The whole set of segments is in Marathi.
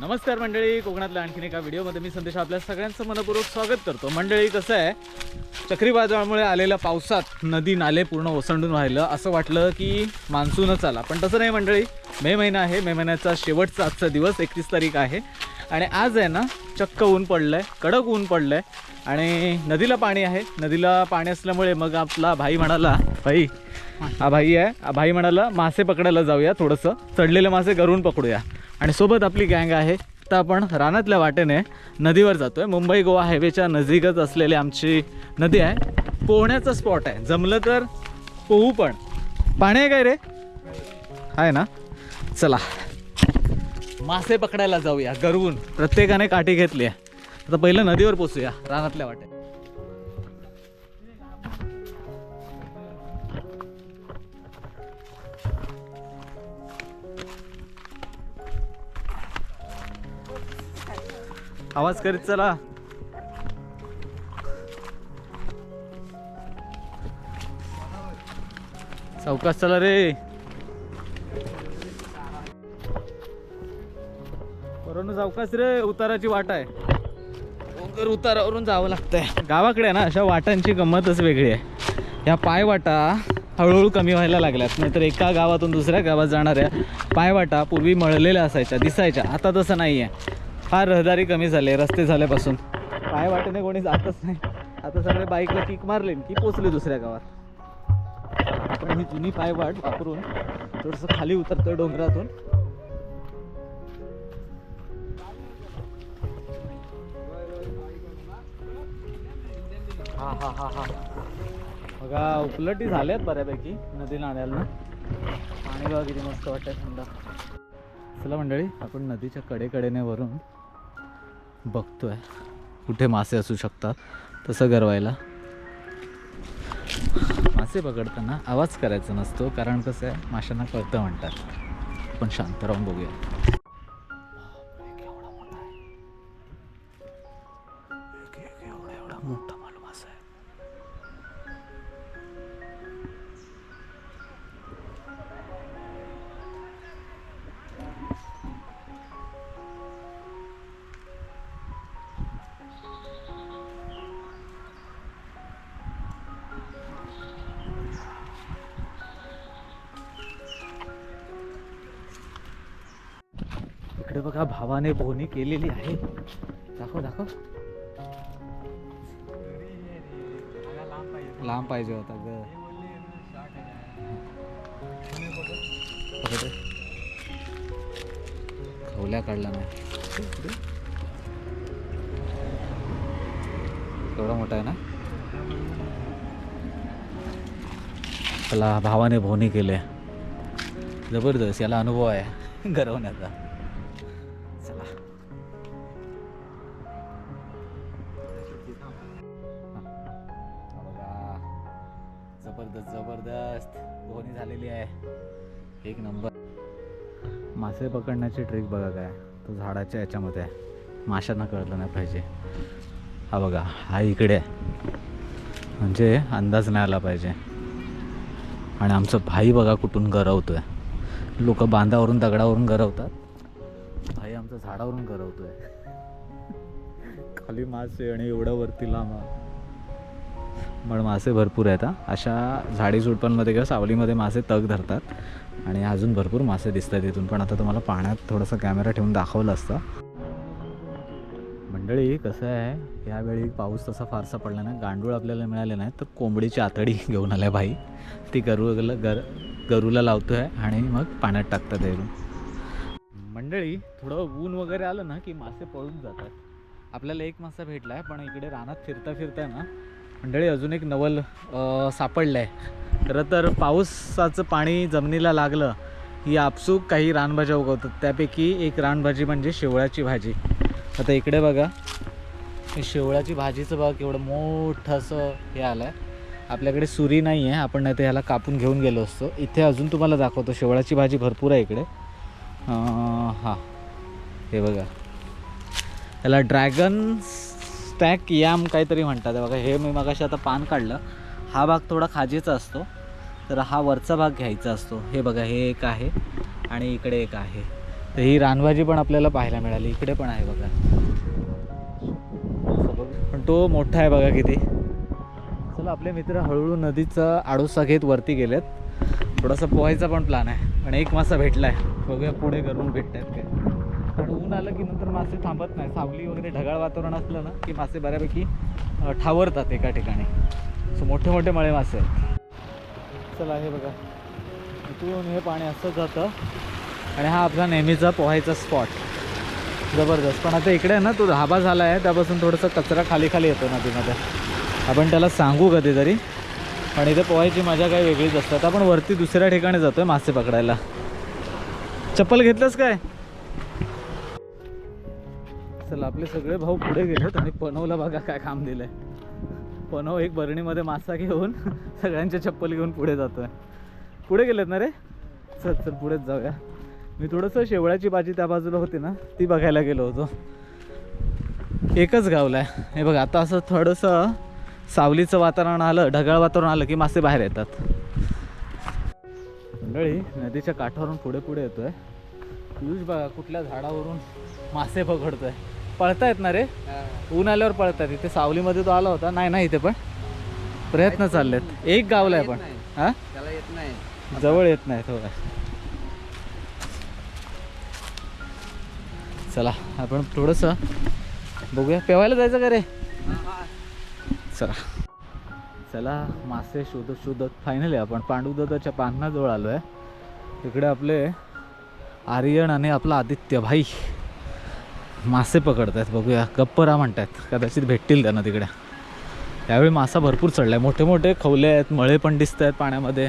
नमस्कार मंडळी. कोकणातल्या आणखीन एका व्हिडिओमध्ये मी संदेश आपल्या सगळ्यांचं मनपूर्वक स्वागत करतो. मंडळी कसं आहे? चक्रीवादळामुळे आलेल्या पावसात नदी नाले पूर्ण ओसंडून राहिलं. असं वाटलं की मान्सूनच आला. पण तसं नाही मंडळी. मे महिना आहे. मे महिन्याचा शेवटचा आजचा दिवस एकतीस तारीख आहे. आणि आज आहे ना चक्क ऊन पडलं आहे कडक ऊन पडलं आहे आणि नदीला पाणी आहे. नदीला पाणी असल्यामुळे मग आपला भाई म्हणाला भाई हा. भाई आहे. भाई म्हणाला मासे पकडायला जाऊया थोडंसं. चढलेले मासे घरून पकडूया. आणि सोबत आपली गँग आहे. तर आपण रानातल्या वाटेने नदीवर जातोय. मुंबई गोवा हायवेच्या नजीकच असलेली आमची नदी आहे. पोहण्याचं स्पॉट आहे. जमलं तर पोहू पण. पाणी आहे काय रे? आहे ना? चला. मासे पकडायला जाऊया. गरवून. प्रत्येकाने काठी घेतली आहे. आता पहिलं नदीवर पोचूया. रानातल्या वाटे आवाज करीत चला. सावकाश चला रे. बरोबर सावकाश रे उताराची वाट आहे. डोंगर उतारावरून जावं लागतंय. गावाकडे ना अशा वाटांची गंमतच वेगळी आहे. ह्या पायवाटा हळूहळू कमी व्हायला लागल्यात नाहीतर एका गावातून दुसऱ्या गावात जाणाऱ्या पायवाटा पूर्वी मळलेल्या असायच्या दिसायच्या. आता तसं नाही आहे फार रहदारी कमी झाली आहे रस्ते झाल्यापासून. पायवाटेने कोणी जातच नाही. आता सगळे बाईकला किक मारले की पोचले दुसऱ्या गावात. आपण ही जुनी पायवाट वापरून थोडंसं खाली उतरतं डोंगरातून. हा हा हा हा. बघा उपलटी झाल्यात बऱ्यापैकी नदी नाण्याला पाणी बघा किती मस्त वाटतंय थंड. चला मंडळी आपण नदीच्या कडेकडेने वरून बघतोय. कुठे मासे असू शकतात तसं गरवायला मासे पकडताना आवाज करायचा नसतो कारण कसं आहे माशांना कळतं म्हणतात. पण शांत राहून बघूया. इकडे बघा भावाने बोहणी केलेली आहे. दाखव दाखव. लांब पाहिजे होता ग. खवल्या काढला नाही. एवढा मोठा आहे ना? त्याला भावाने भोवणी केले. जबरदस्त याला अनुभव आहे. गरवण्याचा. जबरदस्त जबरदस्त. पोहणी झालेली आहे. एक नंबर. मासे पकडण्याची ट्रिक बघा काय. तो झाडाच्या याच्यामध्ये आहे. माशांना कळलं नाही पाहिजे. हा बघा हा इकडे आहे. म्हणजे अंदाज नाही आला पाहिजे. आणि आमचं भाई बघा कुठून गरवतो आहे लोक बांधावरून दगडावरून गरवतात. भाई आमचं झाडावरून गरवतो आहे खाली मासे आणि एवढं वरती लांब पण मासे भरपूर आहेत अशा झाडी झुडपांमध्ये किंवा सावलीमध्ये मासे तग धरतात आणि अजून भरपूर मासे दिसतात इथून. पण आता तुम्हाला पाण्यात थोडासा कॅमेरा ठेवून दाखवलं असतं. मंडळी कसं आहे? यावेळी पाऊस तसा फारसा पडला नाही. गांडूळ आपल्याला मिळाले नाही तर कोंबडीची आतडी घेऊन आल्या भाई ती गरुला गर गरूला लावतो आहे आणि मग पाण्यात टाकतात एरून मंडळी थोडं ऊन वगैरे आलं ना की मासे पळून जातात. आपल्याला एक मासा भेटला आहे पण इकडे रानात फिरता फिरता ना मंडळी अजून एक नवल सापडलं आहे खरं तर पावसाचं पाणी जमिनीला लागलं ही आपसूक काही रानभाज्या उगवतात. त्यापैकी एक रानभाजी म्हणजे शेवळ्याची भाजी. आता इकडे बघा हे शेवळ्याची भाजीचं बघा केवढं मोठं असं हे आलं आहे आपल्याकडे सुरी नाही आहे आपण नाही तर ह्याला कापून घेऊन गेलो असतो. इथे अजून तुम्हाला दाखवतो शेवळ्याची भाजी भरपूर आहे इकडे. हां. हे बघा. याला ड्रॅगन्स स्टॅक याम काहीतरी म्हणतात. बघा हे मी मगाशी आता पान काढलं. हा भाग थोडा खाजेचा असतो. तर हा वरचा भाग घ्यायचा असतो. हे बघा हे एक आहे आणि इकडे एक आहे. तर ही रानभाजी पण आपल्याला पाहायला मिळाली. इकडे पण आहे बघा. पण तो मोठा आहे बघा किती. चला आपले मित्र हळूहळू नदीचा आडोसा घेत वरती गेलेत. थोडासा पोहायचा पण प्लॅन आहे. पण एक मासा आहे बघूया पुढे करून भेटतायत काय. पण ऊन आलं की नंतर मासे थांबत नाही. सावली वगैरे ढगाळ वातावरण असलं ना की मासे बऱ्यापैकी ठावरतात एका ठिकाणी. सो मोठे मोठे मळे मासे आहेत. चला हे बघा. इथून हे पाणी असंच जातं. आणि हा आपला नेहमीचा पोहायचा स्पॉट जबरदस्त. पण आता इकडे ना तो धाबा झाला आहे. त्यापासून थोडंसं कचरा खाली खाली येतो नदीमध्ये. आपण त्याला सांगू कधीतरी. पण इथे पोहायची मजा काही वेगळीच असतात आता आपण वरती दुसऱ्या ठिकाणी जातोय मासे पकडायला. चप्पल घेतलंस काय? चला आपले सगळे भाऊ पुढे गेलेत आणि पनवला बघा काय काम दिलंय. पनव एक बरणीमध्ये मासा घेऊन सगळ्यांच्या चप्पल घेऊन पुढे जातोय. पुढे गेलेत ना रे? चल चल पुढेच जाऊया. मी थोडंसं शेवळ्याची भाजी त्या बाजूला होती ना ती बघायला गेलो होतो. एकच गावला आहे. हे बघा आता असं थोडंसं सावलीचं वातावरण आलं ढगाळ वातावरण आलं की मासे बाहेर येतात. मंडळी नदीच्या काठावरून पुढे पुढे येतोय. पियुष बघा कुठल्या झाडावरून मासे पकडतोय. पळतायत ना रे? ऊन आल्यावर पळतात इथे सावलीमध्ये तो आला होता. नाही नाही इथे पण. प्रयत्न चाललेत. एक गावला आहे पण. हा? त्याला येत नाही. जवळ येत नाही थोडा. चला आपण थोडंसं बघूया. पेवायला जायचं का रे? चला. चला मासे शोधत शोधत. फायनली आपण पांडुदादाच्या पान्हाजवळ आलो आहे इकडे आपले आर्यन आणि आपला आदित्य भाई मासे पकडत आहेत बघूया. गप्परा म्हणतात कदाचित भेटतील त्यांना तिकडे. त्यावेळी मासा भरपूर चढला आहे मोठे मोठे खवले आहेत मळे पण दिसत आहेत पाण्यामध्ये.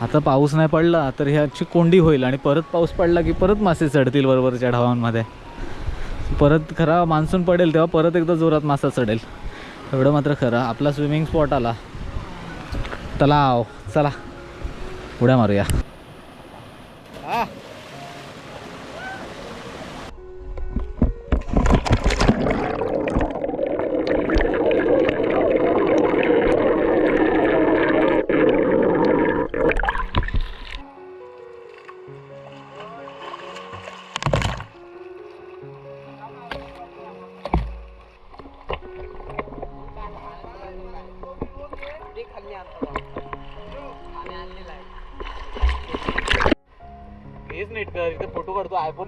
आता पाऊस नाही पडला तर ह्याची कोंडी होईल आणि परत पाऊस पडला की परत मासे चढतील बरोबरच्या ढावांमध्ये. परत खरा मान्सून पडेल तेव्हा परत एकदा जोरात मासा चढेल. एवढं मात्र खरं. आपला स्विमिंग स्पॉट आला. तलाव. चला. उड्या मारूया.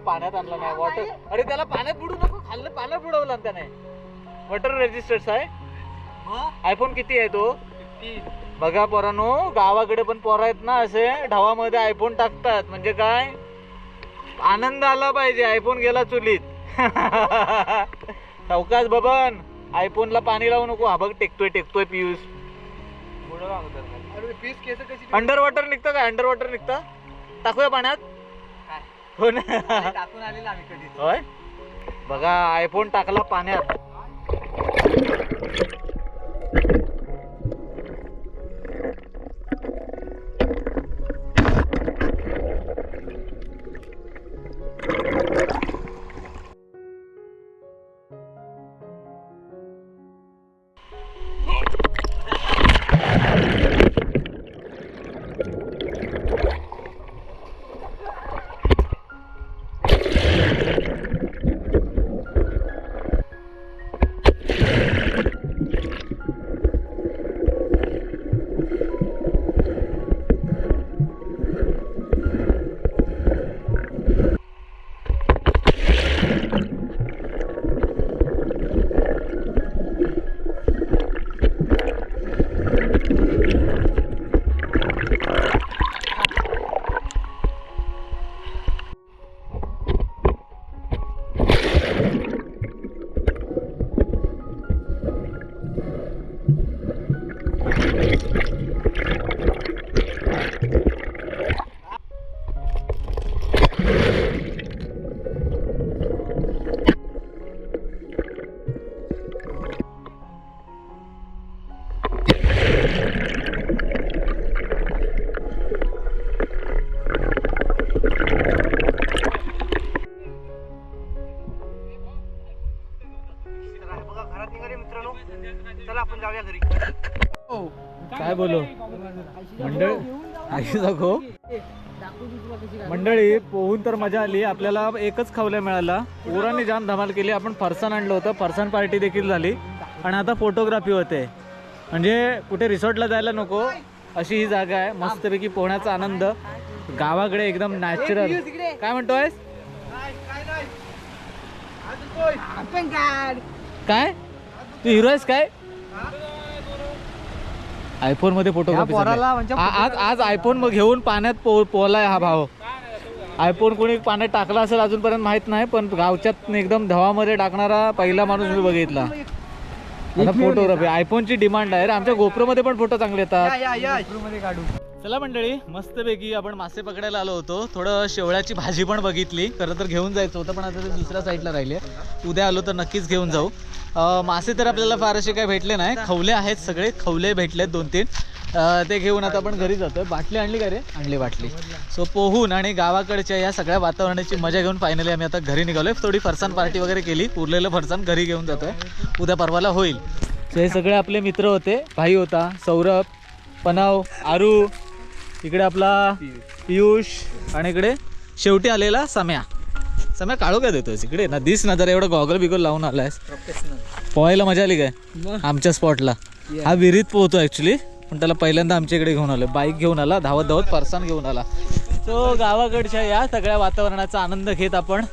पाण्यात आणला नाही वॉटर अरे त्याला पाण्यात बुडू नको खाल्लं पाण्यात बुडवलं ना त्याने. वॉटर रेजिस्टर्स आहे. आयफोन किती आहे तो? बघा पोरांनो गावाकडे पण पोरं आहेत ना असे ढवामध्ये आयफोन टाकतात. म्हणजे काय? आनंद आला पाहिजे आयफोन गेला चुलीत. सावकाश बबन आयफोनला पाणी लावू नको. हा बघ टेकतोय टेकतोय पियुष. अरे पीस केस कशी अंडर वॉटर निघतं काय? अंडर वॉटर निघतं? टाकूया पाण्यात? हो ना. टाकून आलेला आम्ही कधी होय? बघा आयफोन टाकला पाण्यात. आई दाखव. मंडळी पोहून तर मजा आली. आपल्याला एकच खावल्या मिळाला. पोरांनी जाम धमाल केली. आपण फरसाण आणलं होतं. फरसाण पार्टी देखील झाली. आणि आता फोटोग्राफी होते. म्हणजे कुठे रिसॉर्टला जायला नको. अशी ही जागा आहे. मस्तपैकी पोहण्याचा आनंद. गावाकडे एकदम नॅचरल काय म्हणतोय काय? तू हिरो आहेस काय? आयफोनमध्ये फोटोग्राफी पोराला. म्हणजे आज आज आयफोन मग घेऊन पाण्यात पो पोहलाय हा भाव. आयफोन कोणी पाण्यात टाकला असेल अजूनपर्यंत माहीत नाही पण गावच्यात एकदम धवामध्ये टाकणारा पहिला माणूस मी बघितला. फोटोग्राफी आयफोनची डिमांड आहे रे. आमच्या गोप्रो मध्ये पण फोटो चांगले येतात. मध्ये काढू. चला मंडळी मस्तपैकी आपण मासे पकडायला आलो होतो. थोडं शेवळ्याची भाजी पण बघितली. खरं तर घेऊन जायचं होतं पण आता ते दुसऱ्या साईडला राहिले. उद्या आलो तर नक्कीच घेऊन जाऊ. मासे तर आपल्याला फार असे काही भेटले नाही. खवले आहेत सगळे. खवले भेटलेत दोन तीन ते घेऊन आता आपण घरी जातोय. बाटली आणली का रे? आणली बाटली. सो पोहून आणि गावाकडच्या या सगळ्या वातावरणाची मजा घेऊन फायनली आम्ही आता घरी निघालोय. थोडी फरसान पार्टी वगैरे केली. उरलेलं फरसाण घरी घेऊन जातोय. उद्या परवाला होईल. हे सगळे आपले मित्र होते. भाई होता. सौरभ पनाव आरू इकडे आपला पियुष आणि इकडे शेवटी आलेला सम्या. सम्या काळू काय देतोय इकडे? ना दिस ना जरा एवढं गॉगल बिगल लावून आलायस. पोहायला मजा आली काय? आमच्या स्पॉटला हा विहिरीत पोहतो ऍक्च्युली पण त्याला पहिल्यांदा आमच्या इकडे घेऊन आलो बाईक घेऊन आला धावत धावत फरसाण घेऊन आला. तो गावाकडच्या या सगळ्या वातावरणाचा आनंद घेत आपण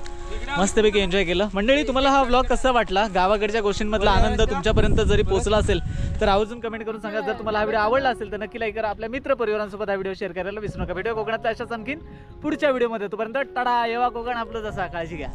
मस्तपैकी एन्जॉय केलं. मंडळी तुम्हाला हा व्लॉग कसा वाटला? गावाकडच्या गोष्टींमधला आनंद तुमच्यापर्यंत जरी पोहोचला असेल तर आवर्जून कमेंट करून सांगा. जर तुम्हाला हा व्हिडिओ आवडला असेल तर नक्की लाईक करा. आपल्या मित्र परिवारांसोबत हा व्हिडिओ शेअर करायला विसरू नका. व्हिडिओ कोकणात अशाच आणखीन पुढच्या व्हिडिओमध्ये तोपर्यंत टाडा येवा कोकण आपलं जसा काळजी घ्या.